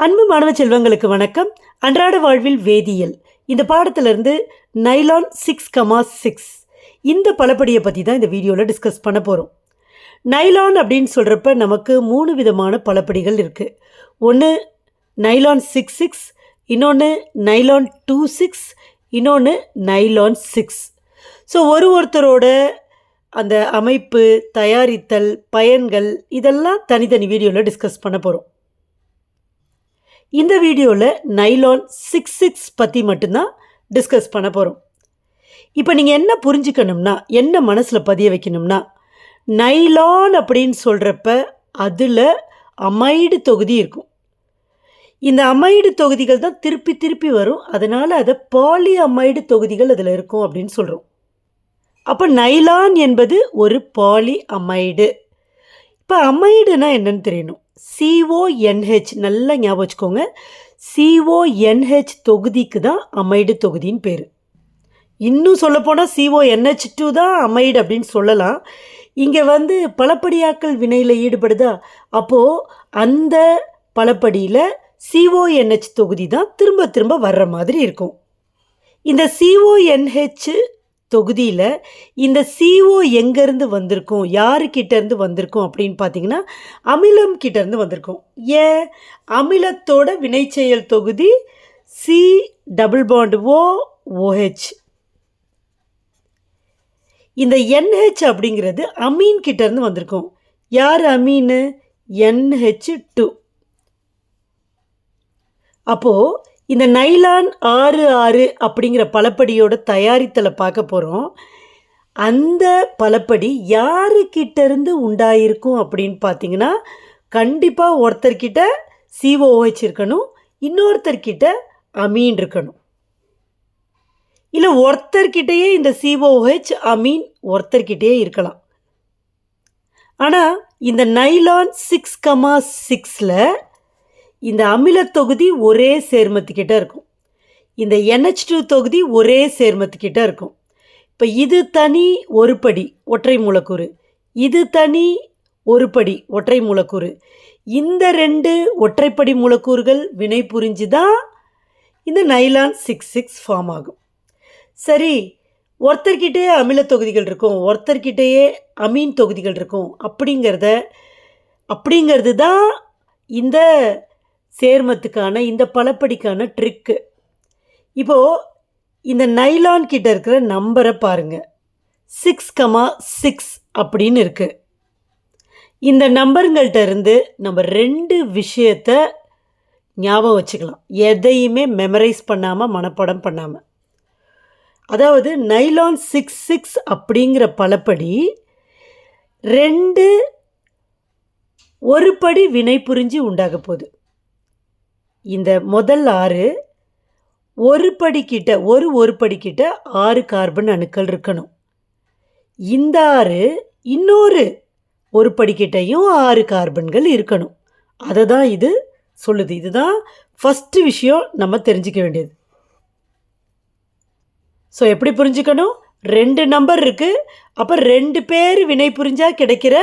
அன்பு மாணவ செல்வங்களுக்கு வணக்கம். அன்றாட வாழ்வில் வேதியியல். இந்த பாடத்திலிருந்து நைலான் சிக்ஸ் கமா சிக்ஸ் இந்த பலப்படியை பற்றி தான் இந்த வீடியோவில் டிஸ்கஸ் பண்ண போகிறோம் நைலான் அப்படின்னு சொல்கிறப்ப நமக்கு மூணு விதமான பலப்படிகள் இருக்குது ஒன்று நைலான் சிக்ஸ் சிக்ஸ் இன்னொன்று நைலான் டூ சிக்ஸ் இன்னொன்று நைலான் சிக்ஸ் ஸோ ஒரு ஒருத்தரோட அந்த அமைப்பு தயாரித்தல் பயன்கள் இதெல்லாம் தனித்தனி வீடியோவில் டிஸ்கஸ் பண்ண போகிறோம் இந்த வீடியோவில் நைலான் சிக்ஸ் சிக்ஸ் பற்றி மட்டும்தான் டிஸ்கஸ் பண்ண போகிறோம் இப்போ நீங்கள் என்ன புரிஞ்சுக்கணும்னா என்ன மனசில் பதிய வைக்கணும்னா நைலான் அப்படின்னு சொல்கிறப்ப அதில் அமைடு தொகுதி இருக்கும். இந்த அமைடு தொகுதிகள் தான் திருப்பி திருப்பி வரும். அதனால் அதை பாலி அமைடு தொகுதிகள் அதில் இருக்கும் அப்படின்னு சொல்கிறோம் அப்போ நைலான் என்பது ஒரு பாலி அமைடு இப்போ அமைடுனா என்னன்னு தெரியணும். சிஓஎன்ஹெச் நல்லா ஞாபகம் வச்சுக்கோங்க. சிஓஎன்ஹெச் தொகுதிக்கு தான் அமைடு தொகுதின்னு பேர். இன்னும் சொல்லப்போனால் சிஓஎன்ஹெச் டூ தான் அமைடு அப்படின்னு சொல்லலாம். இங்கே வந்து பலப்படியாக்கள் வினையில் ஈடுபடுதா? அப்போது அந்த பலப்படியில் சிஓஎன்ஹெச் தொகுதி தான் திரும்ப திரும்ப வர்ற மாதிரி இருக்கும். இந்த சிஓஎன்ஹெச் தொகுதியில் இந்த சிஓ எங்கேருந்து வந்திருக்கும் யாருக்கிட்டேருந்து வந்திருக்கும் அப்படின்னு பார்த்தீங்கன்னா அமிலம் கிட்டேருந்து வந்திருக்கும். ஏன் அமிலத்தோட வினைச்செயல் தொகுதி C double bond O OH இந்த என்ஹெச் அப்படிங்கிறது அமீன் கிட்டேருந்து வந்திருக்கும். யார் அமீனு என்ஹெச் டூ அப்போது இந்த நைலான் ஆறு ஆறு அப்படிங்கிற பலப்படியோட தயாரித்தலை பார்க்க போகிறோம் அந்த பலப்படி யாருக்கிட்டேருந்து உண்டாயிருக்கும் அப்படின்னு பார்த்தீங்கன்னா கண்டிப்பாக ஒருத்தர்கிட்ட சிஓஹெச் இருக்கணும் இன்னொருத்தர்கிட்ட அமீன் இருக்கணும். இல்லை ஒருத்தர்கிட்டயே இந்த சிஓஹெச் அமீன் ஒருத்தர்கிட்டயே இருக்கலாம். ஆனால் இந்த நைலான் சிக்ஸ் கமா சிக்ஸில் இந்த அமில தொகுதி ஒரே சேர்மத்துக்கிட்ட இருக்கும். இந்த என்ஹெச் டூ தொகுதி ஒரே சேர்மத்துக்கிட்ட இருக்கும். இப்போ இது தனி ஒரு படி ஒற்றை மூலக்கூறு. இது தனி ஒரு படி ஒற்றை மூலக்கூறு. இந்த ரெண்டு ஒற்றைப்படி மூலக்கூறுகள் வினை புரிஞ்சு தான் இந்த நைலான் சிக்ஸ் சிக்ஸ் ஃபார்ம் ஆகும். சரி ஒருத்தர்கிட்டயே அமில தொகுதிகள் இருக்கும் ஒருத்தர்கிட்டயே அமீன் தொகுதிகள் இருக்கும் அப்படிங்கிறத அப்படிங்கிறது தான் இந்த சேர்மத்துக்கான இந்த பலப்படிக்கான ட்ரிக்கு இப்போது இந்த நைலான் கிட்ட இருக்கிற நம்பரை பாருங்கள் சிக்ஸ் கமா சிக்ஸ் அப்படின்னு இருக்குது இந்த நம்பருங்கள்ட்ட இருந்து நம்ம ரெண்டு விஷயத்த ஞாபகம் வச்சுக்கலாம். எதையுமே மெமரைஸ் பண்ணாமல் மனப்பாடம் பண்ணாமல் அதாவது நைலான் சிக்ஸ் சிக்ஸ் அப்படிங்கிற பலப்படி ரெண்டு ஒரு படி வினை புரிஞ்சு உண்டாக போகுது. இந்த முதல் ஆறு ஒரு படிக்கிட்ட ஒரு ஒரு படிக்கிட்ட ஆறு கார்பன் அணுக்கள் இருக்கணும். இந்த ஆறு இன்னொரு ஒரு படிக்கிட்டையும் ஆறு கார்பன்கள் இருக்கணும். அதை தான் இது சொல்லுது. இதுதான் ஃபஸ்ட்டு விஷயம் நம்ம தெரிஞ்சுக்க வேண்டியது. ஸோ எப்படி புரிஞ்சுக்கணும்? ரெண்டு நம்பர் இருக்குது அப்போ ரெண்டு பேர் வினை புரிஞ்சால் கிடைக்கிற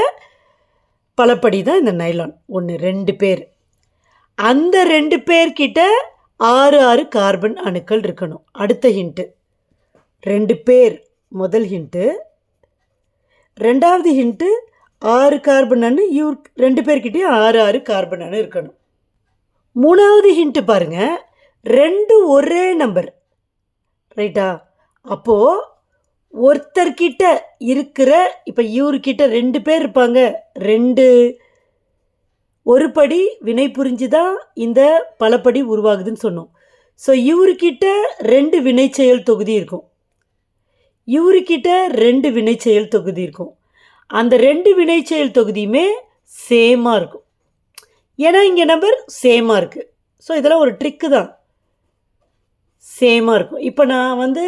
பலப்படி தான் இந்த நைலான் ஒன்று ரெண்டு பேர். அந்த ரெண்டு பேர்கிட்ட ஆறு ஆறு கார்பன் அணுக்கள் இருக்கணும். அடுத்த ஹிண்ட்டு ரெண்டு பேர் முதல் ஹிண்ட்டு ரெண்டாவது ஹிண்ட்டு ஆறு கார்பன் அணு இவர் ரெண்டு பேர்கிட்டயும் ஆறு ஆறு கார்பன் அணு இருக்கணும். மூணாவது ஹிண்ட்டு பாருங்கள் ரெண்டு ஒரே நம்பர் ரைட்டா அப்போது ஒருத்தர்கிட்ட இருக்கிற இப்போ இவர்கிட்ட ரெண்டு பேர் இருப்பாங்க. ரெண்டு ஒரு படி வினை புரிஞ்சு தான் இந்த பலப்படி உருவாகுதுன்னு சொன்னோம். ஸோ இவருக்கிட்ட ரெண்டு வினை செயல் தொகுதி இருக்கும். இவருக்கிட்ட ரெண்டு வினை செயல் தொகுதி இருக்கும். அந்த ரெண்டு வினை செயல் தொகுதியுமே சேமாக இருக்கும். ஏன்னா இங்கே நம்பர் சேமாக இருக்குது ஸோ இதெல்லாம் ஒரு ட்ரிக்கு தான். சேமாக இருக்கும். இப்போ நான் வந்து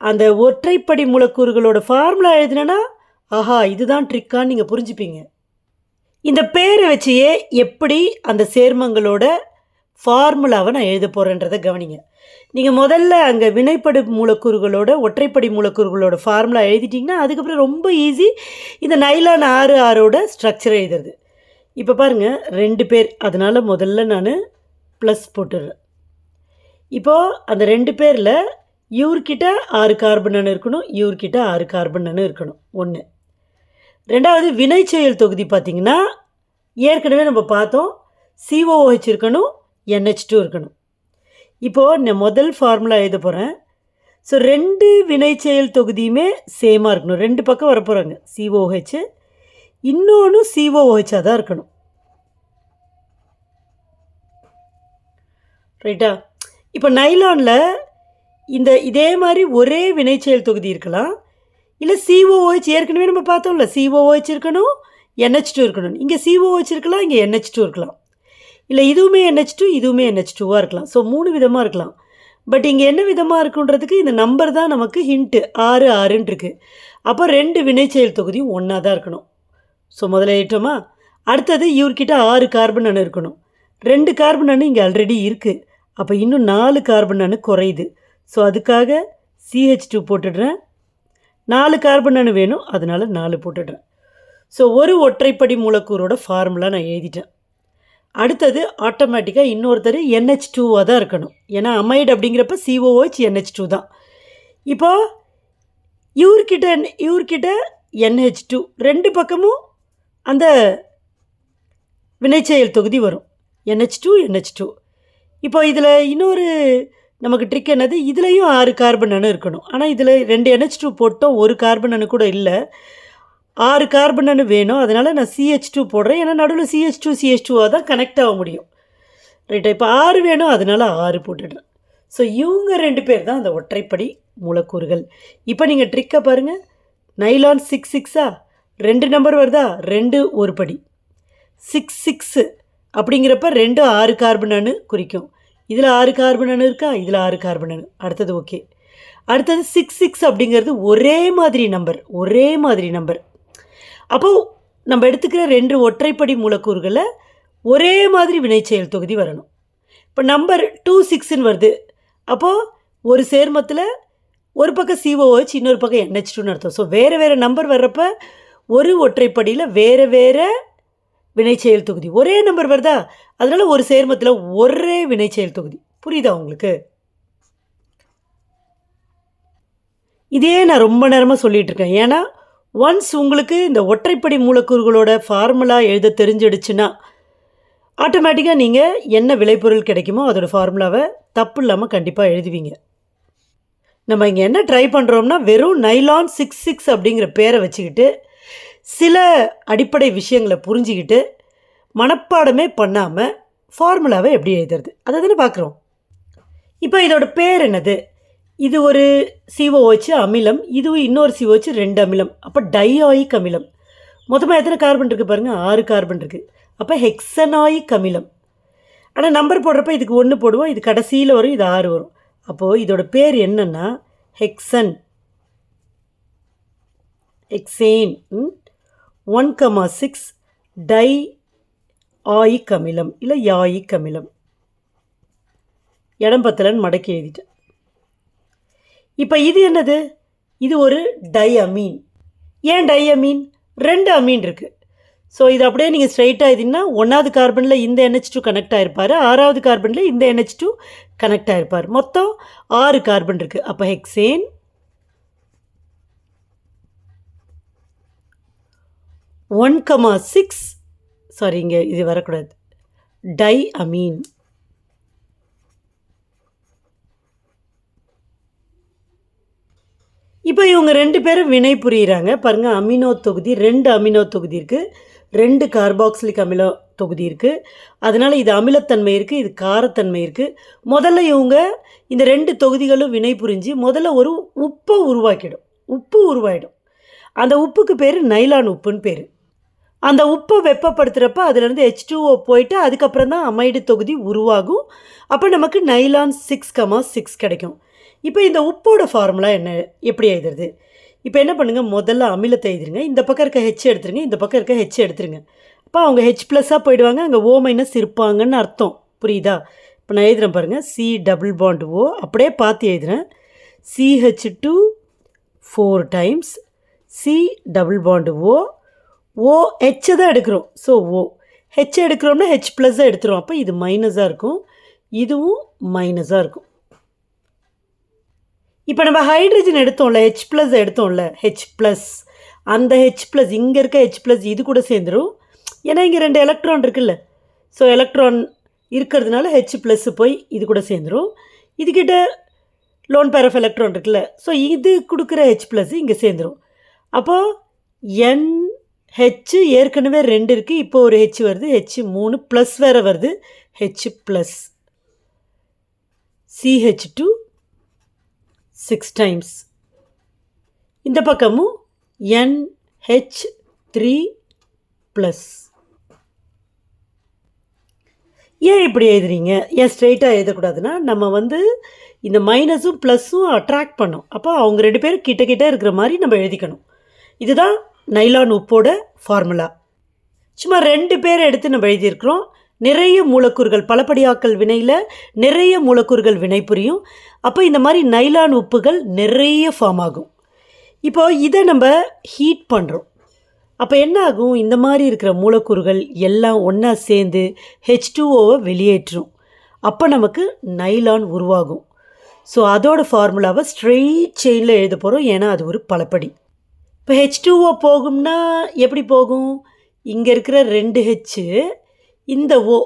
அந்த ஒற்றைப்படி மூலக்கூறுகளோட ஃபார்முலா எழுதினேன்னா ஆஹா இதுதான் ட்ரிக்கான்னு நீங்கள் புரிஞ்சுப்பீங்க. இந்த பேரை வச்சியே எப்படி அந்த சேர்மங்களோட ஃபார்முலாவை நான் எழுத போகிறேன்றதை கவனிங்க. நீங்கள் முதல்ல அங்கே வினைப்படு மூலக்கூறுகளோட ஒற்றைப்படி மூலக்கூறுகளோட ஃபார்முலா எழுதிட்டிங்கன்னா அதுக்கப்புறம் ரொம்ப ஈஸி. இந்த நைலான் ஆறு ஆறோட ஸ்ட்ரக்சர் எழுதுறது. இப்போ பாருங்கள் ரெண்டு பேர். அதனால் முதல்ல நான் ப்ளஸ் போட்டுடுறேன். இப்போது அந்த ரெண்டு பேரில் இவர்கிட்ட ஆறு கார்பன் அணு இருக்கணும் இவர்கிட்ட ஆறு கார்பன் அணு இருக்கணும். ஒன்று ரெண்டாவது வினைச்செயல் தொகுதி பார்த்திங்கன்னா ஏற்கனவே நம்ம பார்த்தோம். சிஓஹெச் இருக்கணும் என்ஹெச் டூ இருக்கணும். இப்போது நான் முதல் ஃபார்முலா எழுத போகிறேன் ஸோ ரெண்டு வினை செயல் தொகுதியுமே சேமாக இருக்கணும். ரெண்டு பக்கம் வரப்போகிறாங்க சிஓஹெச் இன்னொன்று சிஓஹெச்சாக தான் இருக்கணும். ரைட்டா இப்போ நைலானில் இந்த இதே மாதிரி ஒரே வினைச்செயல் தொகுதி இருக்கலாம். இல்லை சிஓஓஹெச் ஏற்கனவே நம்ம பார்த்தோம்ல சிஓஓஹெச் இருக்கணும் என்ஹெச் டூ இருக்கணும். இங்கே சிஓஓஹெச் இருக்கலாம் இங்கே என்ஹெச் டூ இருக்கலாம். இல்லை இதுவுமே என்ஹெச் டூ இதுவுமே என்ஹெச் டூவாக இருக்கலாம். ஸோ மூணு விதமாக இருக்கலாம். பட் இங்கே என்ன விதமாக இருக்குன்றதுக்கு இந்த நம்பர் தான் நமக்கு ஹிண்ட்டு ஆறு ஆறுன்னு இருக்குது அப்போ ரெண்டு வினைச்செயல் தொகுதியும் ஒன்றா தான் இருக்கணும். ஸோ முதல்ல ஏற்றோமா? அடுத்தது இவர்கிட்ட ஆறு கார்பன் அணு இருக்கணும். ரெண்டு கார்பன் அணு இங்கே ஆல்ரெடி இருக்குது அப்போ இன்னும் நாலு கார்பன் அணு குறையுது. ஸோ அதுக்காக சிஹெச் டூ போட்டுடுறேன். நாலு கார்பன் அணு வேணும். அதனால் நாலு போட்டுடுறேன் ஸோ ஒரு ஒற்றைப்படி மூலக்கூறோட ஃபார்முலா நான் எழுதிட்டேன். அடுத்தது ஆட்டோமேட்டிக்காக இன்னொருத்தர் என்ஹெச் டூவாக தான் இருக்கணும். ஏன்னா அமைடு அப்படிங்கிறப்ப சிஓஹெச் என்ஹெச் டூ தான். இப்போ இவர்கிட்ட இவர்கிட்ட என்ஹெச் டூ ரெண்டு பக்கமும் அந்த வினைச்செயல் தொகுதி வரும். என்ஹெச் டூ என்ஹெச் டூ இப்போ இதில் இன்னொரு நமக்கு ட்ரிக் என்னது? இதுலேயும் ஆறு கார்பன் அணு இருக்கணும். ஆனால் இதில் ரெண்டு என்ஹெச் டூ போட்டோம் ஒரு கார்பன் அணு கூட இல்லை. ஆறு கார்பன் அணு வேணும். அதனால் நான் சிஹெச் டூ போடுறேன். ஏன்னா நடுவில் சிஹெச் டூ சிஹெச் டூவாக தான் கனெக்ட் ஆக முடியும். ரைட்டா இப்போ ஆறு வேணும். அதனால் ஆறு போட்டுடுறேன். ஸோ இவங்க ரெண்டு பேர் தான் அந்த ஒற்றைப்படி மூலக்கூறுகள். இப்போ நீங்கள் ட்ரிக்கை பாருங்கள் நைலான் சிக்ஸ் சிக்ஸா ரெண்டு நம்பர் வருதா? ரெண்டு ஒரு படி. சிக்ஸ் சிக்ஸு அப்படிங்கிறப்ப ரெண்டு ஆறு கார்பன் அணு குறிக்கும். இதில் ஆறு கார்பன் அணு இருக்கா? இதில் ஆறு கார்பன் அணு அடுத்தது ஓகே. அடுத்தது சிக்ஸ் சிக்ஸ் அப்படிங்கிறது ஒரே மாதிரி நம்பர் ஒரே மாதிரி நம்பர் அப்போது நம்ம எடுத்துக்கிற ரெண்டு ஒற்றைப்படி மூலக்கூறுகளை ஒரே மாதிரி வினைச்செயல் தொகுதி வரணும். இப்போ நம்பர் டூ சிக்ஸ்ன்னு வருது. அப்போது ஒரு சேர்மத்தில் ஒரு பக்கம் சிஓஹெச் இன்னொரு பக்கம் என்ஹெச் டூன்னு அர்த்தம். ஸோ வேறு வேறு நம்பர் வர்றப்ப ஒரு ஒற்றைப்படியில் வேறு வேறு வினைச்செயல் தொகுதி. ஒரே நம்பர் வருதா? அதனால் ஒரு சேர்மத்தில் ஒரே வினைச்செயல் தொகுதி. புரியுதா உங்களுக்கு? இதே நான் ரொம்ப நேரமாக சொல்லிகிட்டு இருக்கேன். ஏன்னா ஒன்ஸ் உங்களுக்கு இந்த ஒற்றைப்படி மூலக்கூறுகளோட ஃபார்முலா எழுத தெரிஞ்சிடுச்சுன்னா ஆட்டோமேட்டிக்காக நீங்கள் என்ன விளைபொருள் கிடைக்குமோ அதோடய ஃபார்முலாவை தப்பு இல்லாமல் கண்டிப்பாக எழுதுவீங்க. நம்ம இங்கே என்ன ட்ரை பண்ணுறோம்னா வெறும் நைலான் சிக்ஸ் சிக்ஸ் அப்படிங்கிற பேரை வச்சுக்கிட்டு சில அடிப்படை விஷயங்களை புரிஞ்சுக்கிட்டு மனப்பாடமே பண்ணாமல் ஃபார்முலாவை எப்படி எழுதுறது? அதை தானே பார்க்குறோம். இப்போ இதோட பேர் என்னது? இது ஒரு சிஓஹெச் அமிலம் இது இன்னொரு சிஓஹெச் ரெண்டு அமிலம் அப்போ டையாயிக் அமிலம். மொத்தமாக எத்தனை கார்பன் இருக்குது பாருங்கள் ஆறு கார்பன் இருக்குது அப்போ ஹெக்ஸனாயிக் அமிலம். ஆனால் நம்பர் போடுறப்ப இதுக்கு ஒன்று போடுவோம் இது கடைசியில் வரும் இது ஆறு வரும். அப்போது இதோட பேர் என்னென்னா hexane hexane one comma six dioic அமிலம் இல்லை யாயிக் அமிலம் இடம் பத்தலன்னு மடக்கி எழுதிட்டேன். இப்போ இது என்னது? இது ஒரு டை அமீன் ஏன் டை அமீன் ரெண்டு அமீன் இருக்குது ஸோ இது அப்படியே நீங்கள் ஸ்ட்ரைட்டாக இதுன்னா ஒன்றாவது கார்பனில் இந்த என்ஹெச் டூ கனெக்ட் ஆகிருப்பார் ஆறாவது கார்பனில் இந்த என்ஹெச் டூ கனெக்ட் ஆகிருப்பார் மொத்தம் ஆறு கார்பன் இருக்குது அப்போ hexane one comma six. Sorry இங்கே இது வரக்கூடாது. Diamine. இப்போ இவங்க ரெண்டு பேரும் வினை புரியிறாங்க. பாருங்கள் அமினோ தொகுதி ரெண்டு அமினோ தொகுதி இருக்குது ரெண்டு கார்பாக்சிலிக் அமில தொகுதி இருக்குது அதனால் இது அமிலத்தன்மை இருக்குது இது காரத்தன்மை இருக்குது முதல்ல இவங்க இந்த ரெண்டு தொகுதிகளும் வினை புரிஞ்சு முதல்ல ஒரு உப்பை உருவாக்கிடும். உப்பு உருவாயிடும். அந்த உப்புக்கு பேர் நைலான் உப்புன்னு பேர். அந்த உப்பை வெப்பப்படுத்துகிறப்ப அதுலேருந்து ஹெச் டூஓ போயிட்டு அதுக்கப்புறம் தான் அமைடு தொகுதி உருவாகும். அப்போ நமக்கு நைலான் சிக்ஸ் கமா சிக்ஸ் கிடைக்கும். இப்போ இந்த உப்போட ஃபார்முலா என்ன எப்படி எழுதுறது? இப்போ என்ன பண்ணுங்கள் முதல்ல அமிலத்தை எழுதுருங்க. இந்த பக்கம் இருக்க ஹெச் எடுத்துருங்க. இந்த பக்கம் இருக்க ஹெச் எடுத்துருங்க. அப்போ அவங்க ஹெச் ப்ளஸ்ஸாக போயிடுவாங்க. அங்கே ஓ மைனஸ் இருப்பாங்கன்னு அர்த்தம். புரியுதா? இப்போ நான் எழுதுறேன் பாருங்கள் சி டபுள் பாண்ட் ஓ அப்படியே பார்த்து எழுதுறேன். CH two four times C double bond O O ஹெச்சை தான் எடுக்கிறோம். So O. ஹெச் எடுக்கிறோம்னா ஹெச் ப்ளஸ் தான் எடுத்துரும் அப்போ இது மைனஸாக இருக்கும். இதுவும் மைனஸாக இருக்கும். இப்போ நம்ம ஹைட்ரஜன் எடுத்தோம்ல ஹெச் ப்ளஸ் எடுத்தோம்ல ஹெச் ப்ளஸ் அந்த ஹெச் ப்ளஸ் இங்கே இருக்க ஹெச் ப்ளஸ் இது கூட சேர்ந்துடும் ஏன்னா இங்கே ரெண்டு எலக்ட்ரான் இருக்குல்ல. ஸோ எலக்ட்ரான் இருக்கிறதுனால ஹெச் ப்ளஸ் போய் இது கூட சேர்ந்துடும் இதுக்கிட்ட லோன் பேர் ஆஃப் எலக்ட்ரான் இருக்குல்ல. ஸோ இது கொடுக்குற ஹெச் ப்ளஸ் இங்கே சேர்ந்துடும் அப்போது என் ஹெச் ஏற்கனவே ரெண்டு இருக்குது இப்போ ஒரு ஹெச் வருது. ஹெச் மூணு ப்ளஸ் வேறு வருது. H plus CH two six times இந்த பக்கமும் என்ஹெச் த்ரீ ப்ளஸ் ஏன் இப்படி எழுதுறீங்க? ஏன் ஸ்ட்ரெயிட்டாக எழுதக்கூடாதுன்னா நம்ம வந்து இந்த மைனஸும் ப்ளஸ்ஸும் அட்ராக்ட் பண்ணோம் அப்போ அவங்க ரெண்டு பேரும் கிட்ட கிட்ட இருக்கிற மாதிரி நம்ம எழுதிக்கணும். இதுதான் நைலான் உப்போட ஃபார்முலா. சும்மா ரெண்டு பேர் எடுத்து நம்ம எழுதியிருக்கிறோம். நிறைய மூலக்கூறுகள் பலப்படியாக்கல் வினையில் நிறைய மூலக்கூறுகள் வினை புரியும் அப்போ இந்த மாதிரி நைலான் உப்புகள் நிறைய ஃபார்ம் ஆகும். இப்போ இதை நம்ம ஹீட் பண்ணுறோம் அப்போ என்ன ஆகும்? இந்த மாதிரி இருக்கிற மூலக்கூறுகள் எல்லாம் ஒன்றா சேர்ந்து ஹெச் டூஓவை வெளியேற்றும். அப்போ நமக்கு நைலான் உருவாகும். ஸோ அதோட ஃபார்முலாவை ஸ்ட்ரெயிட் செயினில் எழுத போகிறோம் ஏன்னா அது ஒரு பலப்படி. இப்போ ஹெச் டூஓ போகும்னா எப்படி போகும்? இங்கே இருக்கிற ரெண்டு ஹெச்சு இந்த ஓ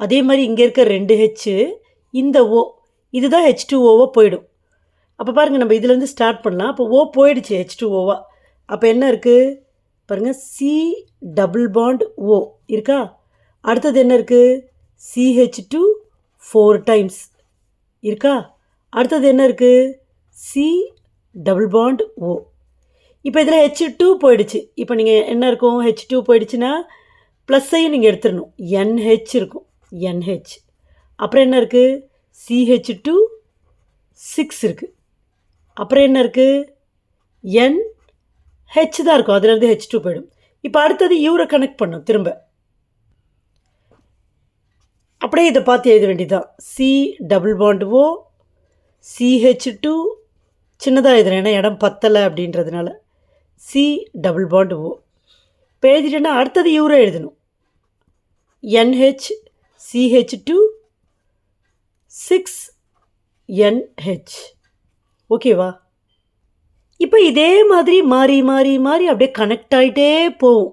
அதே மாதிரி இங்கே இருக்கிற ரெண்டு ஹெச்சு இந்த ஓ இதுதான் ஹெச் டூ ஓவாக போயிடும். அப்போ பாருங்கள் நம்ம இதுலேருந்து ஸ்டார்ட் பண்ணலாம். அப்போ ஓ போயிடுச்சு ஹெச் டூ ஓவா அப்போ என்ன இருக்குது பாருங்கள் சி டபுள் பாண்ட் ஓ இருக்கா? அடுத்தது என்ன இருக்குது சிஹெச் டூ ஃபோர் டைம்ஸ் இருக்கா? அடுத்தது என்ன இருக்குது சி டபுள் பாண்ட் ஓ இப்போ இதில் ஹெச் டூ போயிடுச்சு. இப்போ நீங்கள் என்ன இருக்கும்? ஹெச் டூ போயிடுச்சுன்னா ப்ளஸ்ஸையும் நீங்கள் எடுத்துடணும். என்ஹெச் இருக்கும். என்ஹெச் அப்புறம் என்ன இருக்குது சிஹெச் டூ சிக்ஸ் இருக்குது அப்புறம் என்ன இருக்குது என் ஹெச் தான் இருக்கும். அதுலேருந்து ஹெச் டூ போயிடும். இப்போ அடுத்தது யூரை கனெக்ட் பண்ணும் திரும்ப. அப்படியே இதை பார்த்து எழுத வேண்டியதுதான். C double bond O? CH two சின்னதாக எழுதுறேன். ஏன்னா இடம் பத்தலை அப்படின்றதுனால. C double bond O. இப்போ எழுதிட்டேன்னா அடுத்தது இவரும் எழுதணும். NH CH two six NH ஓகேவா இப்போ இதே மாதிரி மாறி மாறி மாறி அப்படியே கனெக்ட் ஆகிட்டே போகும்.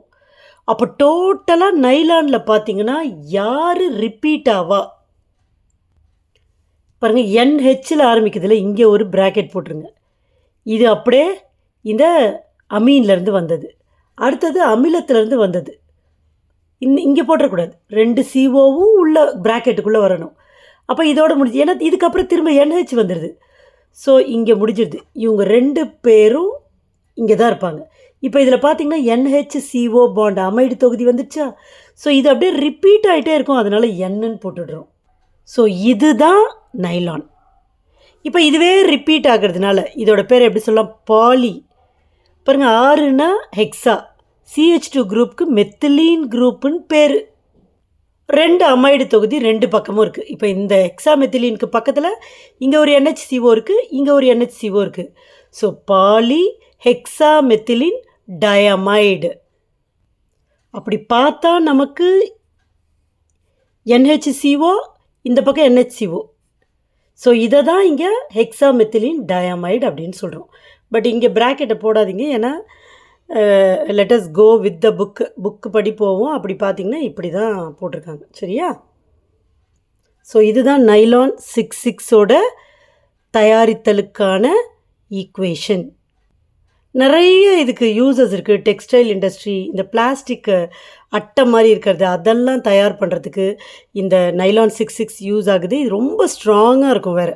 அப்போ டோட்டலாக நைலானில் பார்த்தீங்கன்னா யார் ரிப்பீட் ஆவா? பாருங்கள் என்ஹெச்சில் ஆரம்பிக்கிறதுல இங்கே ஒரு ப்ராக்கெட் போட்டுருங்க. இது அப்படியே இந்த அமீன்லேருந்து வந்தது. அடுத்தது அமிலத்திலேருந்து வந்தது. இன் இங்கே போட்டுறக்கூடாது. ரெண்டு சிஓவும் உள்ள ப்ராக்கெட்டுக்குள்ளே வரணும். அப்போ இதோட முடிஞ்சு ஏன்னா இதுக்கப்புறம் திரும்ப என்ஹெச் வந்துடுது ஸோ இங்கே முடிஞ்சிடுது இவங்க ரெண்டு பேரும் இங்கே தான் இருப்பாங்க. இப்போ இதில் பார்த்தீங்கன்னா என்ஹெச் சிஓ பாண்ட் அமைடு தொகுதி வந்துச்சா ஸோ இது அப்படியே ரிப்பீட் ஆகிட்டே இருக்கும். அதனால் என்னன்னு போட்டுடுறோம். ஸோ இதுதான் நைலான் இப்போ இதுவே ரிப்பீட் ஆகிறதுனால இதோட பேர் எப்படி சொல்லலாம்? பாலி பாருங்கள் ஆறுனா ஹெக்ஸா சிஹெச் டூ குரூப்புக்கு மெத்திலீன் குரூப்புன்னு பேர். ரெண்டு அமைடு தொகுதி ரெண்டு பக்கமும் இருக்குது இப்போ இந்த ஹெக்ஸா மெத்திலீனுக்கு பக்கத்தில் இங்கே ஒரு என்ஹெச்சிஓ இருக்குது இங்கே ஒரு என்ஹெச்சிஓ இருக்குது so poly hexa methylene diamide அப்படி பார்த்தா நமக்கு என்ஹெச்சிஓ இந்த பக்கம் என்ஹெச்சிஓ ஸோ இதை தான் இங்கே ஹெக்ஸா மெத்திலின் டயமைடு அப்படின்னு சொல்கிறோம் பட் இங்கே ப்ராக்கெட்டை போடாதீங்க. ஏன்னா let's go with the book book படி போவோம். அப்படி பார்த்தீங்கன்னா இப்படி தான் போட்டிருக்காங்க. சரியா? ஸோ இதுதான் நைலான் சிக்ஸ் சிக்ஸோட தயாரித்தலுக்கான ஈக்குவேஷன் நிறைய இதுக்கு யூசஸ் இருக்குது டெக்ஸ்டைல் இண்டஸ்ட்ரி இந்த பிளாஸ்டிக்கு அட்டை மாதிரி இருக்கிறது அதெல்லாம் தயார் பண்ணுறதுக்கு இந்த நைலான் சிக்ஸ் சிக்ஸ் யூஸ் ஆகுது. இது ரொம்ப ஸ்ட்ராங்காக இருக்கும் வேறு.